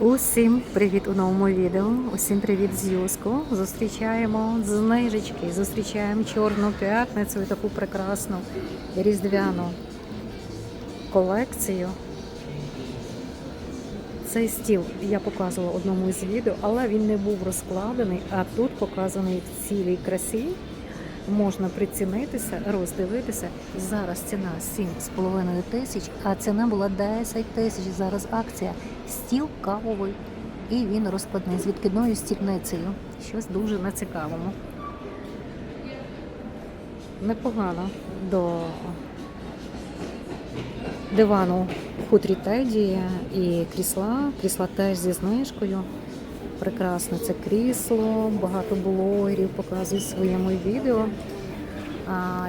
Усім привіт у новому відео. Усім привіт з Юску. Зустрічаємо знижечки, зустрічаємо чорну п'ятницю і таку прекрасну різдвяну колекцію. Цей стіл я показувала одному із відео, але він не був розкладений, а тут показаний в цілій красі. Можна прицінитися, роздивитися. Зараз ціна 7,5 тисяч, а ціна була 10 тисяч. Зараз акція. Стіл кавовий. І він розкладний з відкидною стільницею. Щось дуже на цікавому. Непогано до дивану в хутрі Теді і крісла. Крісла теж зі знижкою. Прекрасне це крісло, багато блогерів показують в своєму відео.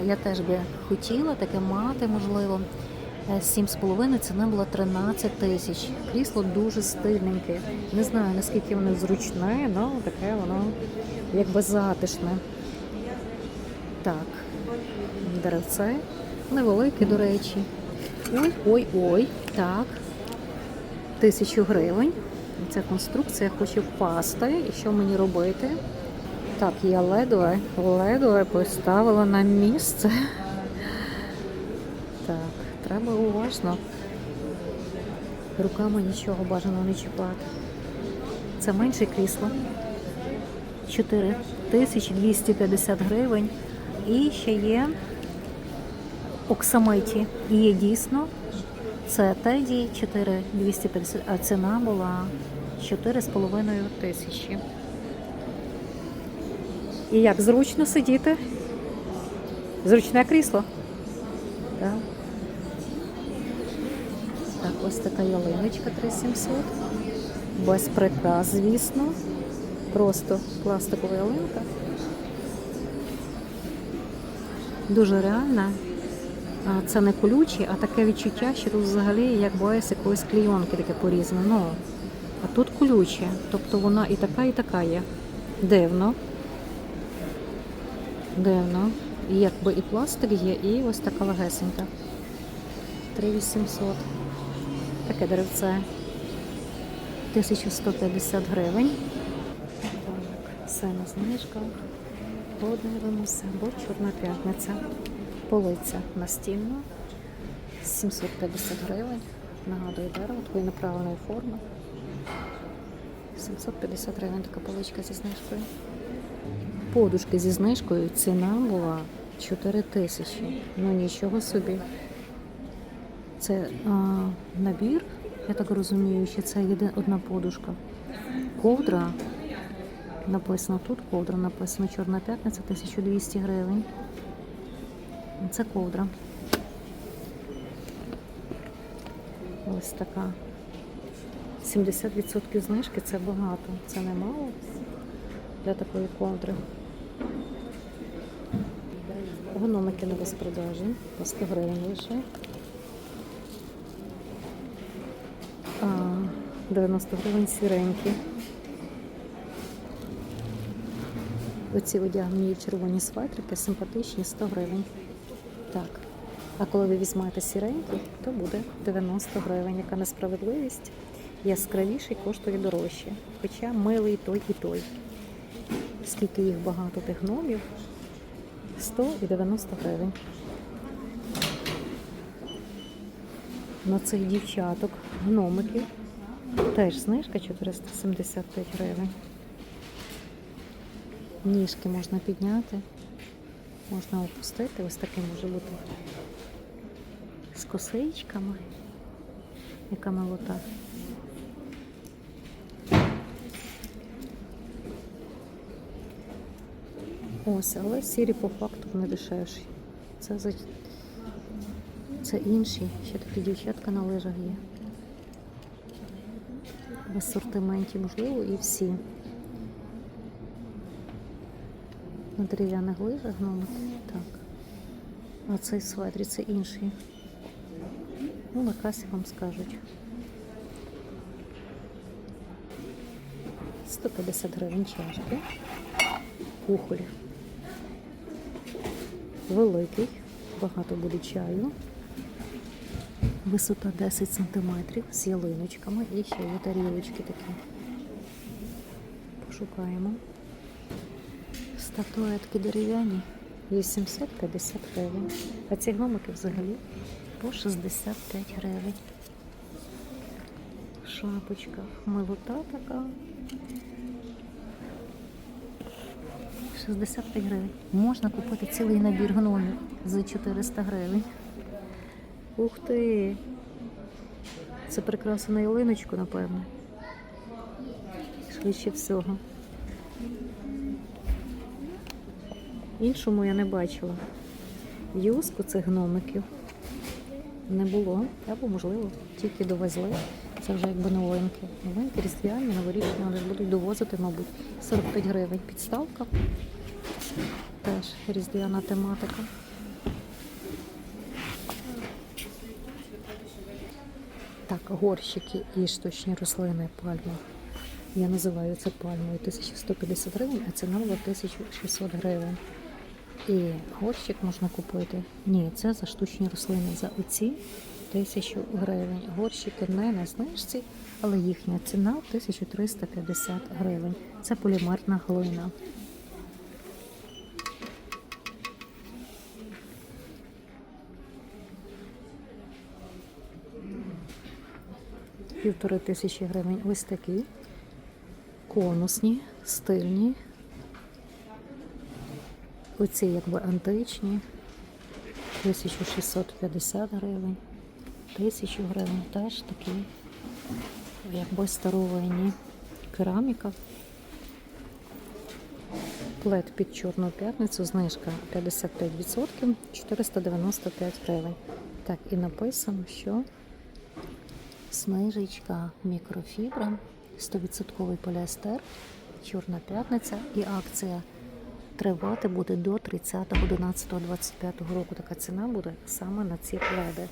Я теж би хотіла таке мати, можливо. Е, 7,5 ціна була 13 тисяч. Крісло дуже стильненьке. Не знаю наскільки воно зручне, але таке воно якби затишне. Так, деревце. Невелике, до речі. Ой, ой, ой. Так. Тисячу гривень. Ця конструкція хоче впасти. І що мені робити? Так, я ледве, ледве поставила на місце. Так, треба уважно. Руками нічого бажано не чіпати. Це менше крісло. 4250 гривень. І ще є оксамиті. Є дійсно це Теді 4250, а ціна була 4,5 тисячі. І як зручно сидіти? Зручне крісло? Так. Так, ось така ялиночка 3700. Без прикрас, звісно. Просто пластикова ялинка. Дуже реальна. Це не колючі, а таке відчуття, що тут взагалі як боїсь якоїсь клійонки таке порізане. Ну, а тут колюче. Тобто вона і така, і така є. Дивно. Дивно. І якби і пластик є, і ось така легесенька. 3800. Таке деревце. 1150 гривень. Все на знижках. Подивимося, бо чорна п'ятниця. Полиця настільна. 750 гривень. Нагадую дерево, такої неправильної форми. 750 гривень така поличка зі знижкою. Подушки зі знижкою ціна була 4 тисячі. Ну нічого собі. Це а, набір, я так розумію, що це єдина одна подушка. Ковдра. Написано тут ковдра, написано Чорна п'ятниця 1200 гривень. Це ковдра. Ось така. 70% знижки це багато. Це немало для такої ковдри. Гономики на розпродажі по 100 гривень лише. 90 гривень сіренькі. Оці одягнені червоні светрики симпатичні 100 гривень. Так. А коли ви візьмете сіренький, то буде 90 гривень. Яка несправедливість? Яскравіший коштує дорожче. Хоча милий той і той. Скільки їх багато тих гномів? 100 і 90 гривень. На цих дівчаток гномиків теж знижка 475 гривень. Ніжки можна підняти, можна опустити, ось такий може бути з косичками. Яка милота. Ось, але сірі по факту вони дешевші. Це за це інші. Ще такі дівчатка на лижах є. В асортименті, можливо, і всі. На дерев'яних лижах гномик. Так. А цей светрі це інший. Ну, на касі вам скажуть. 150 гривень чашки. Кухоль. Великий. Багато буде чаю. Висота 10 см з ялиночками і ще є тарілочки такі. Пошукаємо. Статуетки дерев'яні 850 гривень. А ці гномики взагалі по 65 гривень. Шапочка, милота така. 65 гривень. Можна купити цілий набір гномів за 400 гривень. Ух ти! Це прикраса на ялиночку, напевно. Швидше всього. Іншому я не бачила. Юску цих гномиків не було, або, можливо, тільки довезли. Це вже якби новинки. Новинки різдвяні, новорічні, вони ж будуть довозити, мабуть, 45 гривень. Підставка. Теж різдвяна тематика. Так, горщики і штучні рослини пальма. Я називаю це пальмою 1150 гривень, а ціна була 1600 гривень. І горщик можна купити. Ні, це за штучні рослини. За оці 1000 гривень. Горщики не на знижці, але їхня ціна 1350 гривень. Це полімерна глина. Півтори тисячі гривень. Ось такі конусні, стильні. Оці якби античні. 1650 гривень. 1000 гривень теж такі, якби старовинні. Кераміка. Плед під Чорну п'ятницю, знижка 55%, 495 гривень. Так, і написано, що Снижечка мікрофібра, 100% поліестер, Чорна п'ятниця і акція тривати буде до 30.11.25 року. Така ціна буде саме на ці пледи.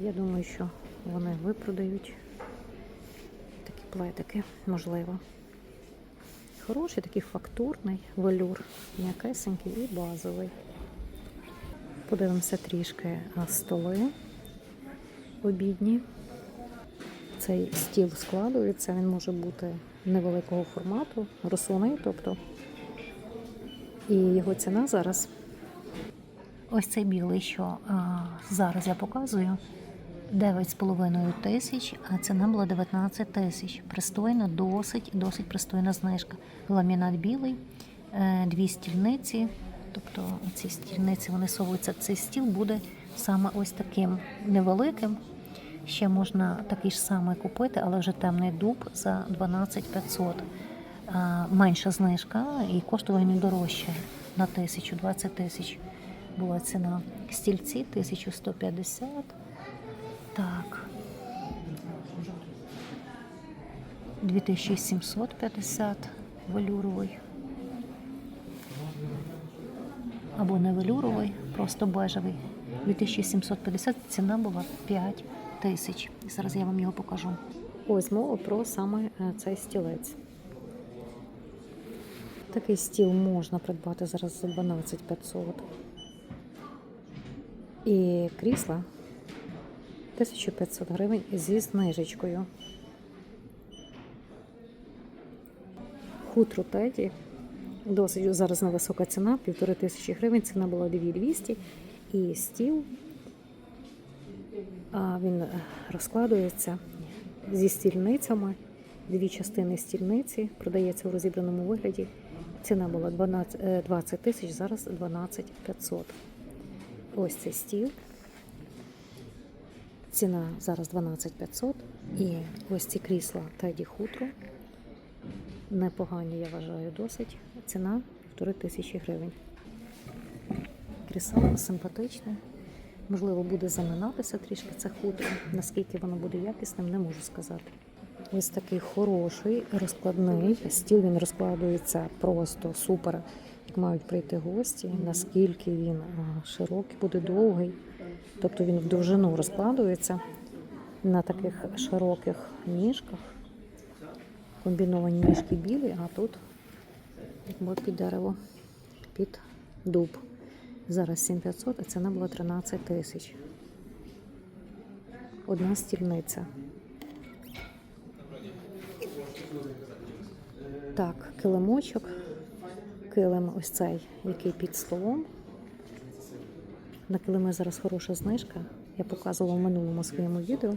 Я думаю, що вони випродають такі пледики, можливо. Хороший, такий фактурний велюр, м'якесенький і базовий. Подивимося трішки столи обідні. Цей стіл складується, він може бути невеликого формату, розсувний, тобто. І його ціна зараз. Ось цей білий, що а, зараз я показую, 9,5 тисяч, а ціна була 19 тисяч. Пристойна, досить, досить пристойна знижка. Ламінат білий, е, дві стільниці, тобто ці стільниці вони совуються. Цей стіл буде саме ось таким невеликим. Ще можна такий ж самий купити, але вже темний дуб за 12 500. А, Менша знижка і коштує не дорожче на тисячу, 20 тисяч була ціна. Стільці 1150. Так. 2750 велюровий. Або не велюровий, просто бежевий. 2750 ціна була 5 тисяч. Зараз я вам його покажу. Ось мова про саме е, цей стілець. Такий стіл можна придбати зараз за 12 500. І крісла 1500 гривень зі знижечкою. Хутро Теді. Досить зараз невисока ціна, півтори тисячі гривень, ціна була 2200. І стіл а він розкладується зі стільницями. Дві частини стільниці продається у розібраному вигляді. Ціна була 12, е, 20 тисяч, зараз 12 500. Ось цей стіл. Ціна зараз 12 500. І ось ці крісла Теді Хутро. Непогані, я вважаю, досить. Ціна півтори тисячі гривень. Крісело симпатичне. Можливо, буде заминатися трішки це хутро. Наскільки воно буде якісним, не можу сказати. Ось такий хороший, розкладний. Стіл він розкладується просто супер, як мають прийти гості. Наскільки він широкий, буде довгий. Тобто він в довжину розкладується на таких широких ніжках. Комбіновані ніжки білі, а тут під дерево, під дуб. Зараз 7500, а ціна була 13 тисяч. одна стільниця. Так, килимочок. Килим ось цей, який під столом. На килими зараз хороша знижка. Я показувала в минулому своєму відео.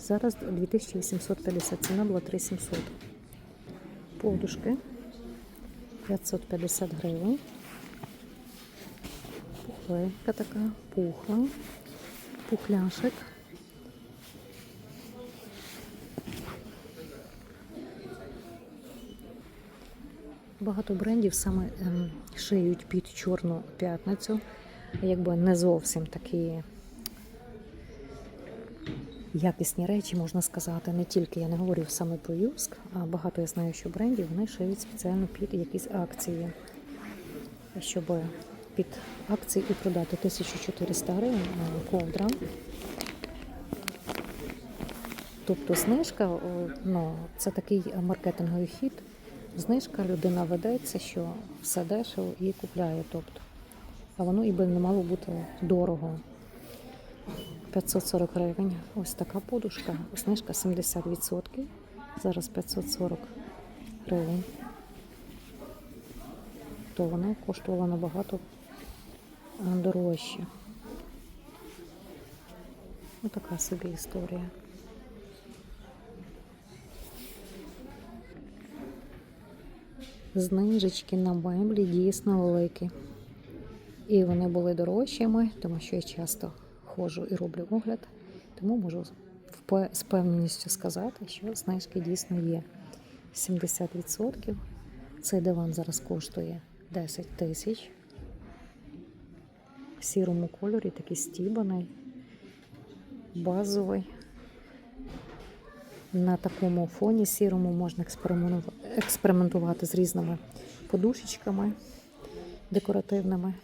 Зараз 2850, ціна була 3700. Подушки 550 гривень. Пухлейка така, пухла, пухляшик. Багато брендів саме ем, шиють під чорну п'ятницю. Якби не зовсім такі якісні речі, можна сказати. Не тільки я не говорю саме про Юск, а багато я знаю, що брендів вони шиють спеціально під якісь акції, щоб під акції і продати 1400 гривень е, ковдра. Тобто знижка, ну, це такий маркетинговий хід. Знижка людина ведеться, що все дешево і купляє. Тобто. А воно і би не мало бути дорого. 540 гривень. Ось така подушка. Знижка 70%. Зараз 540 гривень. То вона коштувала набагато дорожче. Ось така собі історія. Знижечки на меблі дійсно великі. І вони були дорожчими, тому що я часто ходжу і роблю огляд, тому можу з певністю сказати, що знижки дійсно є 70%. Цей диван зараз коштує 10 тисяч. В сірому кольорі такий стібаний, базовий. На такому фоні сірому можна експерименту- експериментувати з різними подушечками декоративними.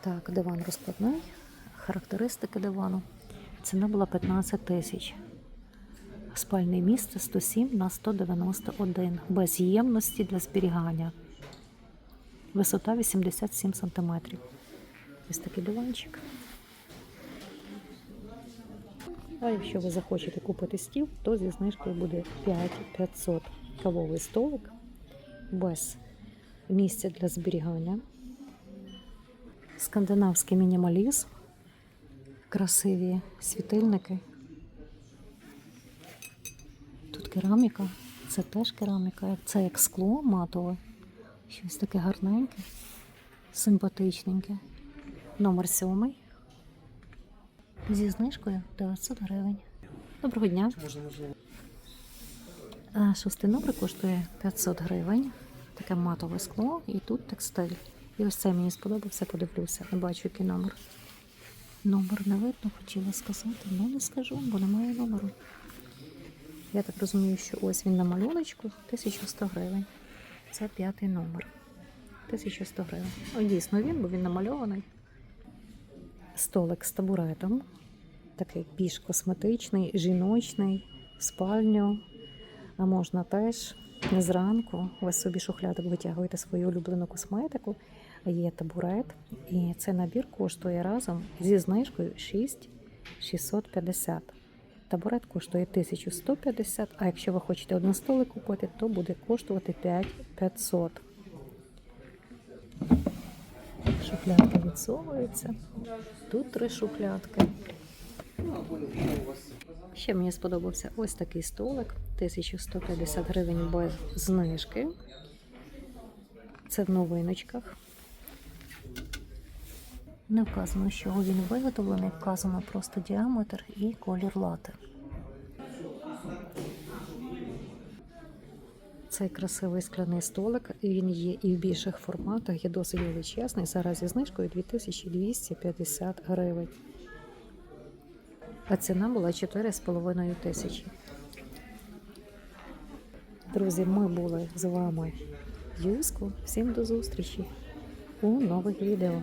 Так, диван розкладний. Характеристики дивану. Ціна була 15 тисяч. Спальне місце 107 на 191. Без ємності для зберігання. Висота 87 см. Ось такий диванчик. А якщо ви захочете купити стіл, то зі знижкою буде 5500 кавовий столик без місця для зберігання. Скандинавський мінімалізм, красиві світильники. Тут кераміка, це теж кераміка, це як скло матове. Щось таке гарненьке, симпатичненьке. Номер сьомий. Зі знижкою 900 гривень. Доброго дня. Шостий номер коштує 500 гривень. Таке матове скло і тут текстиль. І ось це мені сподобався, подивлюся. Не бачу, який номер. Номер не видно, хотіла сказати, але не скажу, бо немає номеру. Я так розумію, що ось він на малюночку 1100 гривень. Це п'ятий номер. 1100 гривень. О, дійсно він, бо він намальований. Столик з табуретом. Такий більш косметичний, жіночний, спальню. А можна теж зранку. Ви собі шухлядок витягуєте свою улюблену косметику. Є табурет. І цей набір коштує разом зі знижкою 6650. Табурет коштує 1150, а якщо ви хочете один столик купити, то буде коштувати 5500. Шухлядка відсовується. Тут три шухлядки. Ще мені сподобався ось такий столик 1150 гривень без знижки. Це в новиночках. Не вказано, з чого він виготовлений, вказано просто діаметр і колір лати. Цей красивий скляний столик, він є і в більших форматах, є досить величезний. Зараз зі знижкою 2250 гривень. А ціна була 4,5 тисячі. Друзі, ми були з вами в Юску. Всім до зустрічі у нових відео.